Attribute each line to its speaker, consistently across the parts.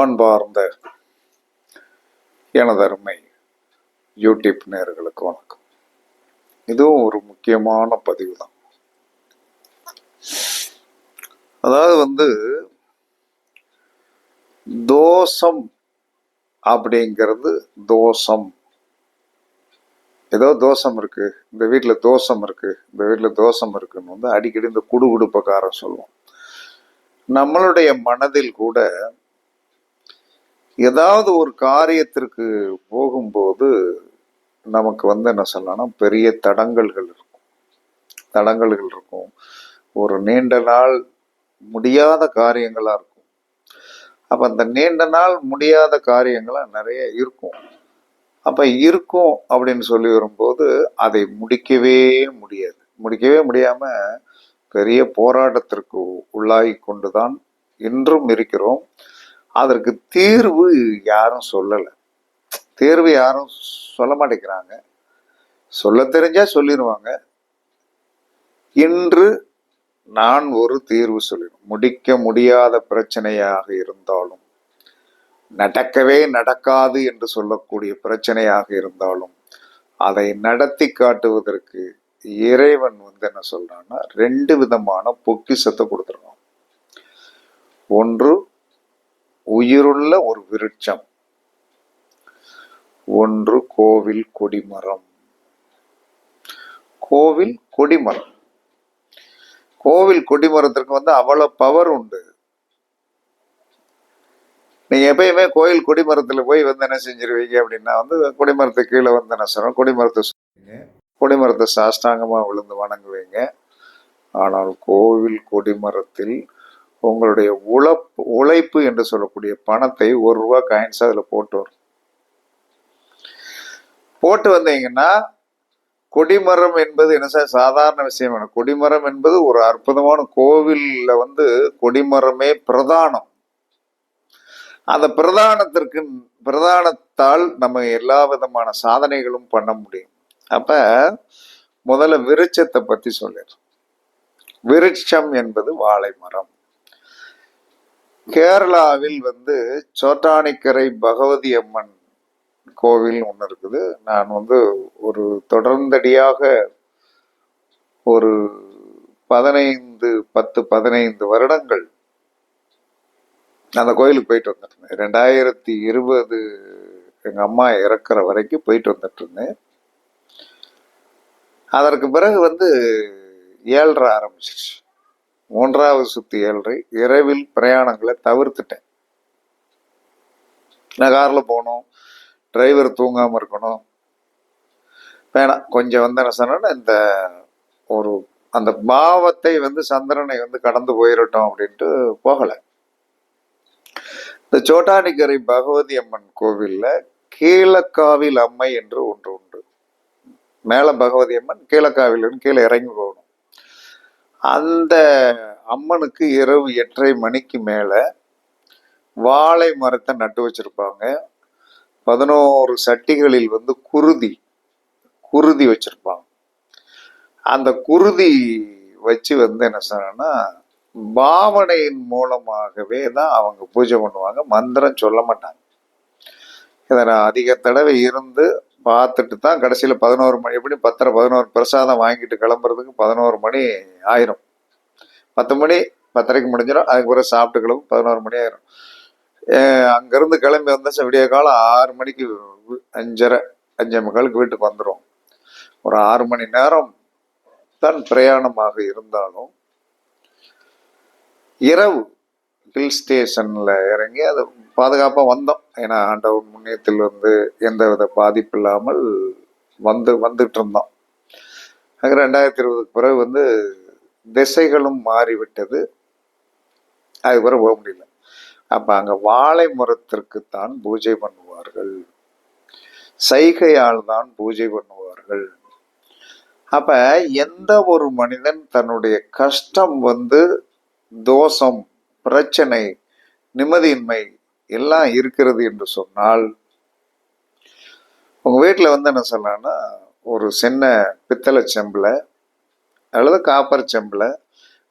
Speaker 1: அன்பார்ந்த எனதருமை யூடியூப் நேர்களுக்கு வணக்கம். இதுவும் ஒரு முக்கியமான பதிவு தான் அதாவது வந்து தோஷம் அப்படிங்கிறது தோஷம். ஏதோ தோஷம் இருக்கு இந்த வீட்டில் தோஷம் இருக்கு இந்த வீட்டில் தோஷம் இருக்குன்னு வந்து அடிக்கடி இந்த குடுகுடுப்பக்காரன் சொல்லுவோம் நம்மளுடைய மனதில் கூட ஏதாவது ஒரு காரியத்திற்கு போகும்போது நமக்கு வந்து என்ன சொல்லலாம்னா பெரிய தடங்கல்கள் இருக்கும். தடங்கல்கள் இருக்கும். ஒரு நீண்ட நாள் முடியாத காரியங்களாக இருக்கும். அப்போ அந்த நீண்ட நாள் முடியாத காரியங்களாக நிறைய இருக்கும். அப்போ இருக்கும் அப்படின்னு சொல்லி வரும்போது அதை முடிக்கவே முடியாது. முடிக்கவே முடியாமல் பெரிய போராட்டத்திற்கு உள்ளாகி கொண்டு தான் இன்றும் இருக்கிறோம். அதற்கு தீர்வு யாரும் சொல்லலை. தீர்வு யாரும் சொல்ல மாட்டேங்கிறாங்க. சொல்ல தெரிஞ்சா சொல்லிடுவாங்க இன்று நான் ஒரு தீர்வு சொல்லிடுவேன் முடிக்க முடியாத பிரச்சனையாக இருந்தாலும் நடக்கவே நடக்காது என்று சொல்லக்கூடிய பிரச்சனையாக இருந்தாலும் அதை நடத்தி காட்டுவதற்கு இறைவன் வந்து என்ன சொல்றான்னா ரெண்டு விதமான பொக்கிசத்தை கொடுத்துருக்கான். ஒன்று உயிருள்ள ஒரு விருட்சம். ஒன்று கோவில் கொடிமரம். கோவில் கொடிமரம். கோவில் கொடிமரத்திற்கு வந்து அவ்வளவு பவர் உண்டு. நீங்க எப்பயுமே கோயில் கொடிமரத்துல போய் வந்து என்ன செஞ்சிருவீங்க அப்படின்னா வந்து கொடிமரத்து கீழே வந்து என்ன சொல்றோம்? கொடிமரத்தை சொல்லுவீங்க கொடிமரத்தை சாஷ்டாங்கமா விழுந்து வணங்குவீங்க. ஆனால் கோவில் கொடிமரத்தில் உங்களுடைய உழைப்பு உழைப்பு என்று சொல்லக்கூடிய பணத்தை ஒரு ரூபா காயின்ஸ் அதில் போட்டு வரும். போட்டு வந்தீங்கன்னா கொடிமரம் என்பது என்ன சார்? சாதாரண விஷயம் வேணும் கொடிமரம் என்பது ஒரு அற்புதமான கோவிலில் வந்து கொடிமரமே பிரதானம். அந்த பிரதானத்திற்கு பிரதானத்தால் நம்ம எல்லா விதமான சாதனைகளும் பண்ண முடியும். அப்ப முதல்ல விருட்சத்தை பத்தி சொல்லிடுறோம் விருட்சம் என்பது வாழை மரம் கேரளாவில் வந்து சோட்டானிக்கரை பகவதி அம்மன் கோவில் ஒன்று இருக்குது. நான் வந்து ஒரு தொடர்ந்தடியாக ஒரு பதினைந்து பத்து பதினைந்து வருடங்கள் அந்த கோயிலுக்கு போயிட்டு வந்துட்டு ரெண்டாயிரத்தி இருபது எங்கள் அம்மா இறக்குற வரைக்கும் போயிட்டு வந்துட்டு இருந்தேன் அதற்கு பிறகு வந்து ஏழ்ற ஆரம்பிச்சிருச்சு. மூன்றாவது சுத்தி ஏழ்றை இரவில் பிரயாணங்களை தவிர்த்துட்டேன். நான் காரில் போகணும்? டிரைவர் தூங்காமல் இருக்கணும். வேணாம் கொஞ்சம் வந்து என்ன இந்த ஒரு அந்த பாவத்தை வந்து சந்திரனை வந்து கடந்து போயிடட்டும் அப்படின்ட்டு போகலை. இந்த சோட்டானிக்கரை பகவதி அம்மன் கோவிலில் கீழக்காவில் அம்மை என்று ஒன்று உண்டு. மேலே பகவதி அம்மன் கீழக்காவிலன்னு கீழே இறங்கி போகணும். அந்த அம்மனுக்கு இரவு எட்டரை மணிக்கு மேலே வாழை மரத்தை நட்டு வச்சுருப்பாங்க. பதினோரு சட்டிகளில் வந்து குருதி குருதி வச்சுருப்பாங்க. அந்த குருதி வச்சு வந்து என்ன சொன்னா பாவனையின் மூலமாகவே தான் அவங்க பூஜை பண்ணுவாங்க. மந்திரம் சொல்ல மாட்டாங்க. இதை நான் அதிக தடவை இருந்து பார்த்துட்டு தான் கடைசியில் பதினோரு மணி எப்படி பத்தரை பதினோரு பிரசாதம் வாங்கிட்டு கிளம்புறதுக்கு பதினோரு மணி ஆயிரும். பத்து மணி பத்தரைக்கு முடிஞ்சிடும். அதுக்கு பிறகு சாப்பிட்டு கிளம்பு பதினோரு மணி ஆயிரும். அங்கேருந்து கிளம்பி வந்தாச்சு விடிய காலம் ஆறு மணிக்கு அஞ்சரை அஞ்சே முக்காலுக்கு வீட்டுக்கு வந்துடும் ஒரு ஆறு மணி நேரம் தான் பிரயாணமாக இருந்தாலும் இரவு ஹில் ஸ்டேஷனில் இறங்கி அது பாதுகாப்பாக வந்தோம். ஏன்னா ஆண்டவர் முன்னியத்தில் வந்து எந்த வித பாதிப்பு இல்லாமல் வந்து வந்துட்டு இருந்தோம். அங்கே ரெண்டாயிரத்தி இருபதுக்கு பிறகு வந்து திசைகளும் மாறிவிட்டது. அதுக்கப்புறம் பிறகு போக முடியல. அப்போ அங்கே வாழை மரத்திற்குத்தான் பூஜை பண்ணுவார்கள். சைகையால் தான் பூஜை பண்ணுவார்கள். அப்போ எந்த ஒரு மனிதன் தன்னுடைய கஷ்டம் வந்து தோஷம் பிரச்சனை நிம்மதியின்மை எல்லாம் இருக்கிறது என்று சொன்னால் உங்கள் வீட்டில் வந்து என்ன சொல்லலாம்னா ஒரு சின்ன பித்தளை செம்பில் அல்லது காப்பர் செம்பில்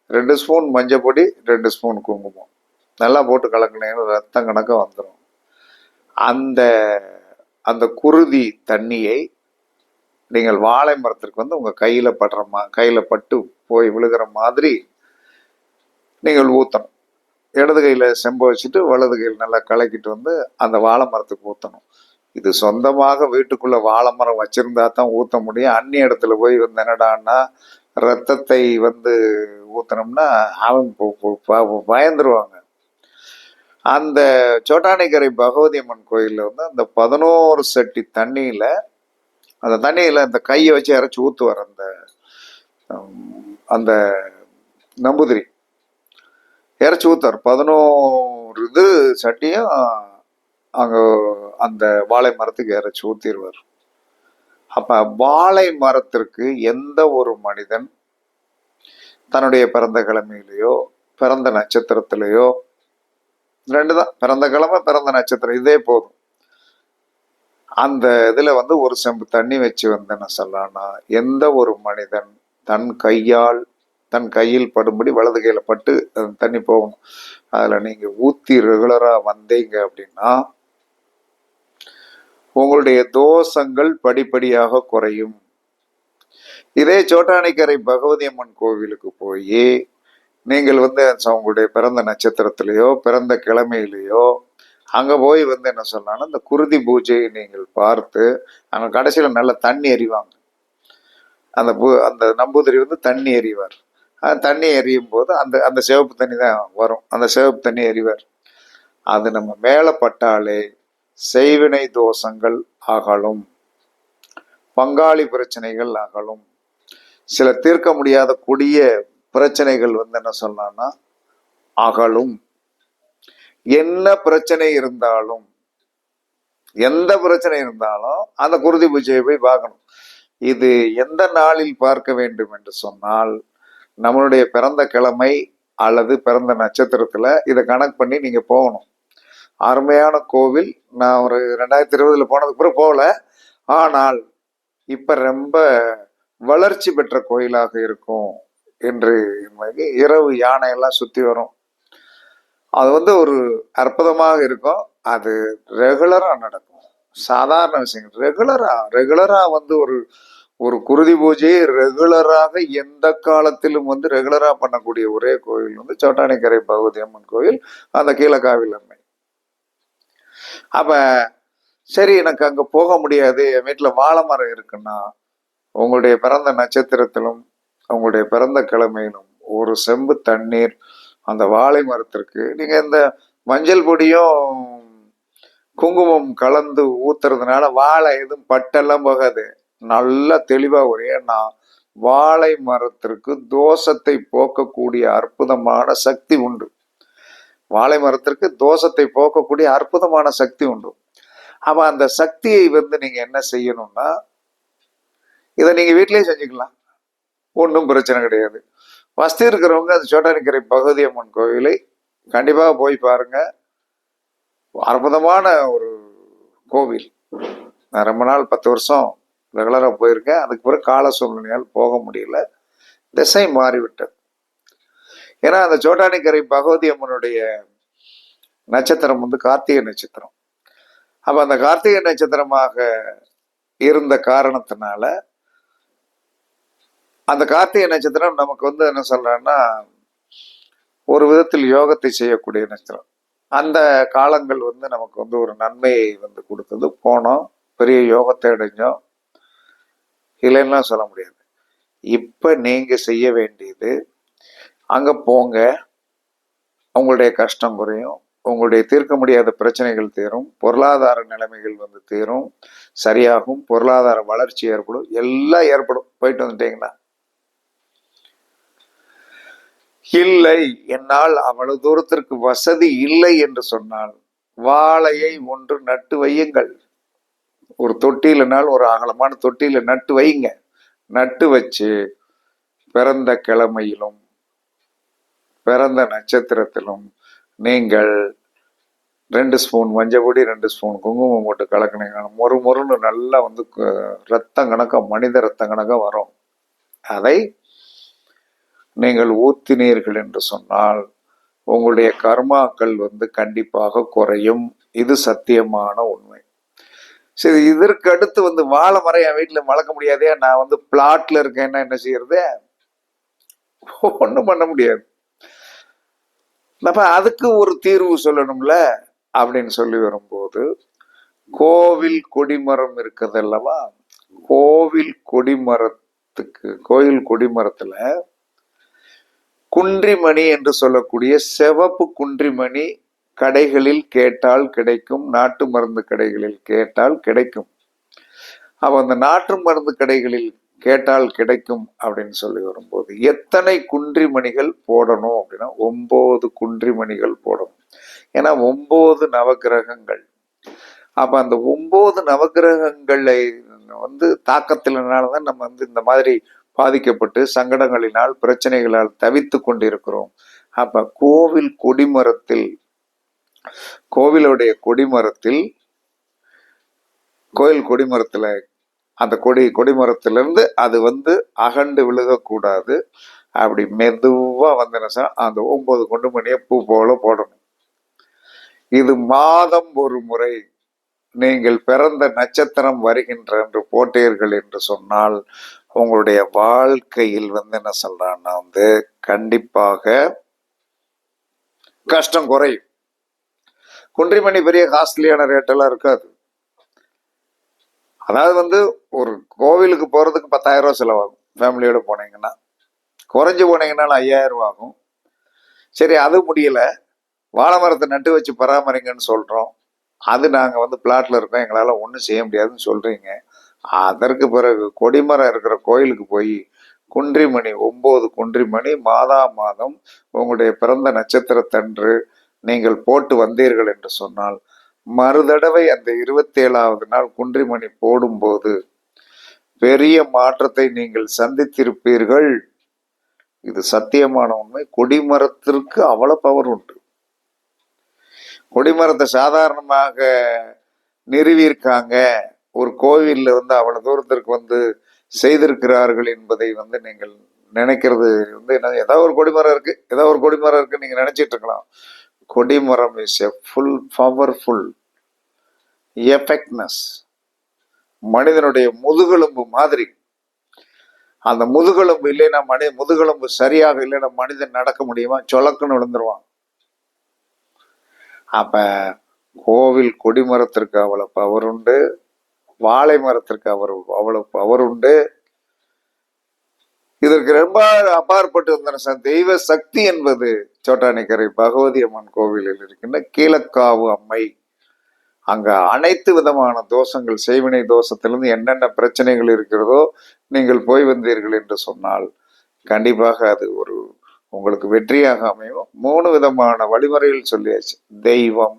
Speaker 1: ரெண்டு ஸ்பூன் மஞ்சள் பொடி ரெண்டு ஸ்பூன் குங்குமம். நல்லா போட்டு கலக்குனீங்கன்னா ரத்தம் கணக்க வந்துடும் அந்த அந்த குருதி தண்ணியை நீங்கள் வாழை மரத்திற்கு வந்து உங்கள் கையில் படுற மா கையில் பட்டு போய் விழுகிற மாதிரி நீங்கள் ஊற்றணும் இடது கையில் செம்ப வச்சுட்டு வலது கையில் நல்லா கலக்கிட்டு வந்து அந்த வாழை மரத்துக்கு ஊற்றணும் இது சொந்தமாக வீட்டுக்குள்ளே வாழை மரம் வச்சுருந்தா தான் ஊற்ற முடியும். அந்நிய இடத்துல போய் வந்து என்னடான்னா ரத்தத்தை வந்து ஊற்றினோம்னா அவங்க ப- பயந்துருவாங்க. அந்த சோட்டானிக்கரை பகவதி அம்மன் கோயிலில் வந்து அந்த பதினோரு சட்டி தண்ணியில் அந்த தண்ணியில் அந்த கையை வச்சு இறச்சி ஊற்றுவார் அந்த அந்த நம்பூதிரி. இறச்சி ஊத்தார். பதினோரு இது சட்டியும் அங்கே அந்த வாழை மரத்துக்கு இறச்சி ஊத்திடுவார் அப்போ வாழை மரத்திற்கு எந்த ஒரு மனிதன் தன்னுடைய பிறந்த கிழமையிலேயோ பிறந்த நட்சத்திரத்திலேயோ ரெண்டு தான் பிறந்த கிழமை பிறந்த நட்சத்திரம் இதே போதும். அந்த இதில் வந்து ஒரு செம்பு தண்ணி வச்சு வந்தேன்னு சொல்லான்னா எந்த ஒரு மனிதன் தன் கையால் தன் கையில் படும்படி வலது கையில் பட்டு தண்ணி போகணும் அதில் நீங்கள் ஊற்றி ரெகுலராக வந்தீங்க அப்படின்னா உங்களுடைய தோஷங்கள் படிப்படியாக குறையும். இதே சோட்டானிக்கரை பகவதி அம்மன் கோவிலுக்கு போய் நீங்கள் வந்து உங்களுடைய பிறந்த நட்சத்திரத்திலேயோ பிறந்த கிழமையிலேயோ அங்கே போய் வந்து என்ன சொன்னாலும் இந்த குருதி பூஜையை நீங்கள் பார்த்து அங்கே கடைசியில் நல்ல தண்ணி எறிவாங்க. அந்த பூ அந்த நம்பூதிரி வந்து தண்ணி எறிவார். தண்ணி எறியும் போது அந்த அந்த சிவப்பு தண்ணி தான் வரும். அந்த சிவப்பு தண்ணி எறிவார் அது நம்ம மேலே பட்டாலே செய்வினை தோஷங்கள் அகலும். பங்காளி பிரச்சனைகள் அகலும். சில தீர்க்க முடியாத கொடிய பிரச்சனைகள் வந்து என்ன சொல்லலாம்னா அகலும். என்ன பிரச்சனை இருந்தாலும் எந்த பிரச்சனை இருந்தாலும் அந்த குருதி பூஜையை போய் பார்க்கணும். இது எந்த நாளில் பார்க்க வேண்டும் என்று சொன்னால் நம்மளுடைய பிறந்த கிழமை அல்லது பிறந்த நட்சத்திரத்தில் இதை கணக்கு பண்ணி நீங்கள் போகணும். அருமையான கோவில். நான் ஒரு ரெண்டாயிரத்தி இருபதில் போனதுக்கு பிறகு போகல. ஆனால் இப்போ ரொம்ப வளர்ச்சி பெற்ற கோயிலாக இருக்கும் என்று இரவு யானை எல்லாம் வரும். அது வந்து ஒரு அற்புதமாக இருக்கும். அது ரெகுலராக நடக்கும். சாதாரண விஷயங்கள். ரெகுலராக ரெகுலராக வந்து ஒரு ஒரு குருதி பூஜையை ரெகுலராக எந்த காலத்திலும் வந்து ரெகுலரா பண்ணக்கூடிய ஒரே கோவில் வந்து சோட்டானிக்கரை பகவதி அம்மன் கோவில் அந்த கீழக்காவில் அம்மை. அப்ப சரி எனக்கு அங்க போக முடியாது என் வீட்டுல வாழை மரம் இருக்குன்னா உங்களுடைய பிறந்த நட்சத்திரத்திலும் உங்களுடைய பிறந்த கிழமையிலும் ஒரு செம்பு தண்ணீர் அந்த வாழை மரத்திற்கு நீங்க இந்த மஞ்சள் பொடியும் குங்குமம் கலந்து ஊத்துறதுனால வாழை எதுவும் பட்டெல்லாம் போகாது. நல்லா தெளிவாக ஒரே நான் வாழை மரத்திற்கு தோஷத்தை போக்கக்கூடிய அற்புதமான சக்தி உண்டு. வாழை மரத்திற்கு தோஷத்தை போக்கக்கூடிய அற்புதமான சக்தி உண்டு. அப்ப அந்த சக்தியை வந்து நீங்க என்ன செய்யணும்னா இதை நீங்க வீட்டிலேயே செஞ்சுக்கலாம். ஒன்றும் பிரச்சனை கிடையாது. வசதி இருக்கிறவங்க அது சோட்டானிக்கரை பகுதி அம்மன் கோவிலை கண்டிப்பாக போய் பாருங்க. அற்புதமான ஒரு கோவில். நான் ரொம்ப நாள் பத்து வருஷம் ரெகுலராக போயிருக்கேன். அதுக்கு பிறகு கால சூழ்நிலையால் போக முடியல. திசை மாறிவிட்டது. ஏன்னா அந்த சோட்டானிக்கரை பகவதி அம்மனுடைய நட்சத்திரம் வந்து கார்த்திகை நட்சத்திரம். அப்போ அந்த கார்த்திகை நட்சத்திரமாக இருந்த காரணத்தினால அந்த கார்த்திகை நட்சத்திரம் நமக்கு வந்து என்ன சொல்கிறேன்னா ஒரு விதத்தில் யோகத்தை செய்யக்கூடிய நட்சத்திரம். அந்த காலங்கள் வந்து நமக்கு வந்து ஒரு நன்மையை வந்து கொடுத்தது. போனோம் பெரிய யோகத்தை அடைஞ்சோம். இல்லைன்னா சொல்ல முடியாது. இப்போ நீங்கள் செய்ய வேண்டியது அங்கே போங்க. உங்களுடைய கஷ்டம் குறையும். உங்களுடைய தீர்க்க முடியாத பிரச்சனைகள் தீரும். பொருளாதார நிலைமைகள் வந்து தீரும். சரியாகும். பொருளாதார வளர்ச்சி ஏற்படும். எல்லாம் ஏற்படும். போயிட்டு வந்துட்டீங்கன்னா. இல்லை. என்னால் அவ்வளவு தூரத்திற்கு வசதி இல்லை என்று சொன்னால் வாழையை ஒன்று நட்டு வையுங்கள். ஒரு தொட்டியிலனால் ஒரு அகலமான தொட்டியில நட்டு வைங்க. நட்டு வச்சு பிறந்த கிழமையிலும் பிறந்த நட்சத்திரத்திலும் நீங்கள் ரெண்டு ஸ்பூன் மஞ்சள் பொடி ரெண்டு ஸ்பூன் குங்குமம் போட்டு கலக்கினீங்கன்னா மொறு மொறுன்னு நல்லா வந்து ரத்தம் கணக்காக மனித ரத்தம் கணக்காக வரும். அதை நீங்கள் ஊத்தினீர்கள் என்று சொன்னால் உங்களுடைய கர்மாக்கள் வந்து கண்டிப்பாக குறையும். இது சத்தியமான உண்மை. சரி இதற்கு அடுத்து வந்து வாழை மரம் என் வீட்டில் வளர்க்க முடியாதே நான் வந்து பிளாட்ல இருக்கேன்னா என்ன செய்யறது? ஒன்றும் பண்ண முடியாது. அப்ப அதுக்கு ஒரு தீர்வு சொல்லணும்ல? அப்படின்னு சொல்லி வரும்போது கோவில் கொடிமரம் இருக்குது அல்லவா? கோவில் கொடிமரத்துக்கு கோயில் கொடிமரத்துல குன்றிமணி என்று சொல்லக்கூடிய சிவப்பு குன்றிமணி கடைகளில் கேட்டால் கிடைக்கும் நாட்டு மருந்து கடைகளில் கேட்டால் கிடைக்கும். அப்போ அந்த நாட்டு மருந்து கடைகளில் கேட்டால் கிடைக்கும் அப்படின்னு சொல்லி வரும்போது எத்தனை குன்றிமணிகள் போடணும் அப்படின்னா ஒம்பது குன்றிமணிகள் போடணும். ஏன்னா ஒம்பது நவக்கிரகங்கள் அப்ப அந்த ஒம்பது நவக்கிரகங்களை வந்து தாக்கத்தினால தான் நம்ம வந்து இந்த மாதிரி பாதிக்கப்பட்டு சங்கடங்களினால் பிரச்சனைகளால் தவித்து கொண்டிருக்கிறோம். அப்ப கோவில் கொடிமரத்தில் கோவிலுடைய கொடிமரத்தில் கோயில் கொடிமரத்துல அந்த கொடி கொடிமரத்திலிருந்து அது வந்து அகண்டு விழுகக்கூடாது. அப்படி மெதுவா வந்து அந்த ஒன்பது கொண்டு மணியை பூ போல போடணும். இது மாதம் ஒரு முறை நீங்கள் பிறந்த நட்சத்திரம் வருகின்ற என்று போட்டீர்கள் என்று சொன்னால் உங்களுடைய வாழ்க்கையில் வந்து என்ன சொல்றான்னா வந்து கண்டிப்பாக கஷ்டம் குறையும். குன்றிமணி பெரிய காஸ்ட்லியான ரேட்டெல்லாம் இருக்காது. அதாவது வந்து ஒரு கோவிலுக்கு போகிறதுக்கு பத்தாயிரம் ரூபா செலவாகும். ஃபேமிலியோடு போனீங்கன்னா. குறைஞ்சி போனீங்கன்னாலும் ஐயாயிரம் ரூபா ஆகும். சரி அது முடியல. வாழை மரத்தை நட்டு வச்சு பராமரிங்கன்னு சொல்கிறோம் அது நாங்கள் வந்து பிளாட்டில் இருக்கோம். எங்களால் ஒன்றும் செய்ய முடியாதுன்னு சொல்கிறீங்க அதற்கு பிறகு கொடிமரம் இருக்கிற கோயிலுக்கு போய் குன்றிமணி ஒம்பது குன்றிமணி மாதா மாதம் உங்களுடைய பிறந்த நட்சத்திரத்தன்று நீங்கள் போட்டு வந்தீர்கள் என்று சொன்னால் மறுதடவை அந்த இருபத்தேழாவது நாள் குன்றிமணி போடும்போது பெரிய மாற்றத்தை நீங்கள் சந்தித்திருப்பீர்கள். இது சத்தியமான உண்மை. கொடிமரத்திற்கு அவ்வளவு பவர் உண்டு. கொடிமரத்தை சாதாரணமாக நிறுவியிருக்காங்க. ஒரு கோவிலில் வந்து அவ்வளவு தூரத்திற்கு வந்து செய்திருக்கிறார்கள் என்பதை வந்து நீங்கள் நினைக்கிறது வந்து என்ன ஏதாவது ஒரு கொடிமரம் இருக்கு. ஏதாவது ஒரு கொடிமரம் இருக்கு நீங்க நினைச்சிட்டு இருக்கலாம். கொடிமரம் is a full powerful effectiveness மனிதனுடைய முதுகெலும்பு மாதிரி. அந்த முதுகெலும்பு இல்லைன்னா மனித முதுகெலும்பு சரியாக இல்லைன்னா மனிதன் நடக்க முடியுமா? சொலக்குன்னு விழுந்துருவான். அப்ப கோவில் கொடிமரத்திற்கு அவ்வளவு பவர் உண்டு வாழை மரத்திற்கு அவர் அவ்வளவு பவர் உண்டு. இதற்கு ரொம்ப அப்பாற்பட்டு வந்தன சார் தெய்வ சக்தி என்பது சோட்டானிக்கரை பகவதி அம்மன் கோவிலில் இருக்கின்ற கீழக்காவு அம்மை. அங்க அனைத்து விதமான தோஷங்கள் செய்வினை தோஷத்திலிருந்து என்னென்ன பிரச்சனைகள் இருக்கிறதோ நீங்கள் போய் வந்தீர்கள் என்று சொன்னால் கண்டிப்பாக அது ஒரு உங்களுக்கு வெற்றியாக அமையும். மூணு விதமான வழிமுறைகள் சொல்லியாச்சு. தெய்வம்.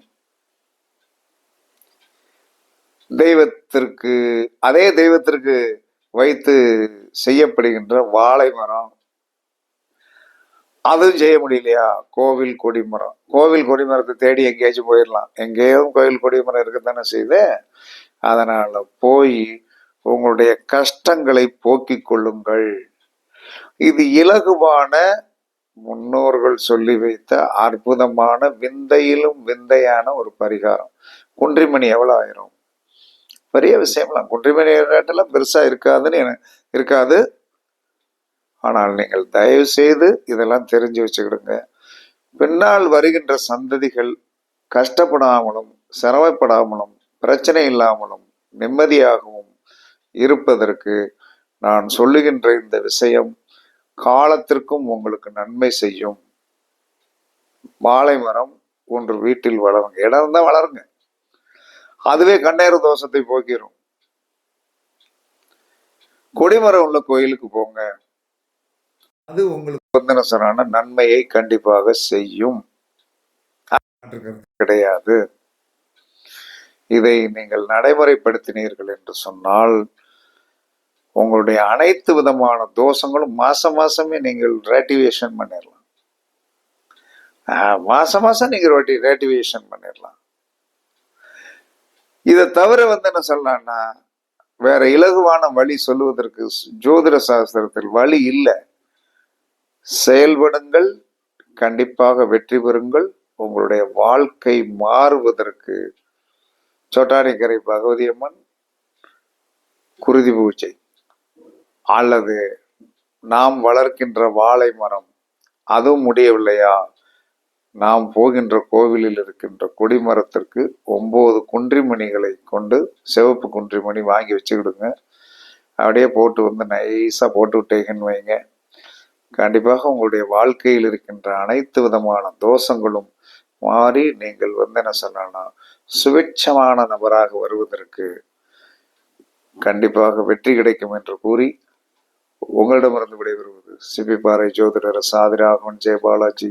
Speaker 1: தெய்வத்திற்கு அதே தெய்வத்திற்கு வைத்து செய்யப்படுகின்ற வாழை மரம். அதுவும் செய்ய முடியலையா? கோவில் கொடிமரம் கோவில் கொடிமரத்தை தேடி எங்கேயாச்சும் போயிடலாம். எங்கேயும் கோவில் கொடிமரம் இருக்குதானே செய்து அதனால போய் உங்களுடைய கஷ்டங்களை போக்கிக் கொள்ளுங்கள். இது இலகுவான முன்னோர்கள் சொல்லி வைத்த அற்புதமான விந்தையிலும் விந்தையான ஒரு பரிகாரம். குன்றிமணி எவ்வளவு ஆயிரும்? பெரிய விஷயம்லாம். குன்றிமணி ரேட்டெல்லாம் பெருசா இருக்காதுன்னு எனக்கு இருக்காது. ஆனால் நீங்கள் தயவு செய்து இதெல்லாம் தெரிஞ்சு வச்சுக்கிடுங்க. பின்னால் வருகின்ற சந்ததிகள் கஷ்டப்படாமலும் சிரமப்படாமலும் பிரச்சனை இல்லாமலும் நிம்மதியாகவும் இருப்பதற்கு நான் சொல்லுகின்ற இந்த விஷயம் காலத்திற்கும் உங்களுக்கு நன்மை செய்யும். வாழை மரம் ஒன்று வீட்டில் வளருங்க. இடம் இருந்தால் வளருங்க. அதுவே கண்ணேறு தோஷத்தை போக்கிடும் கொடிமரம் உள்ள கோயிலுக்கு போங்க. அது உங்களுக்கு வந்தனசரான நன்மையை கண்டிப்பாக செய்யும். கிடையாது. இதை நீங்கள் நடைமுறைப்படுத்தினீர்கள் என்று சொன்னால் உங்களுடைய அனைத்து விதமான தோஷங்களும் மாசம் மாசமே நீங்கள் ரேட்டிவேஷன் பண்ணிடலாம் மாசம் மாசம் நீங்க ரேட்டிவேஷன் பண்ணிடலாம் இதை தவிர வந்து என்ன சொல்லலாம்னா வேற இலகுவான வழி சொல்லுவதற்கு ஜோதிட சாஸ்திரத்தில் வழி இல்லை. செயல்படுங்கள் கண்டிப்பாக வெற்றி பெறுங்கள். உங்களுடைய வாழ்க்கை மாறுவதற்கு சொட்டானிக்கரை பகவதி அம்மன் குருதி பூஜை அல்லது நாம் வளர்க்கின்ற வாழை மரம் அதுவும் முடியவில்லையா? நாம் போகின்ற கோவிலில் இருக்கின்ற கொடிமரத்திற்கு ஒம்பது குன்றிமணிகளை கொண்டு சிவப்பு குன்றிமணி வாங்கி வச்சுக்கிடுங்க. அப்படியே போட்டு வந்து நைஸாக போட்டு விட்டீங்கன்னு வைங்க. கண்டிப்பாக உங்களுடைய வாழ்க்கையில் இருக்கின்ற அனைத்து விதமான தோஷங்களும் மாறி நீங்கள் வந்து என்ன சொன்னா சுபிட்சமான நபராக வருவதற்கு கண்டிப்பாக வெற்றி கிடைக்கும் என்று கூறி உங்களிடமிருந்து விடைபெறுவது சிபிபாறை ஜோதிடர் சாதிராகவன் ஜெயபாலாஜி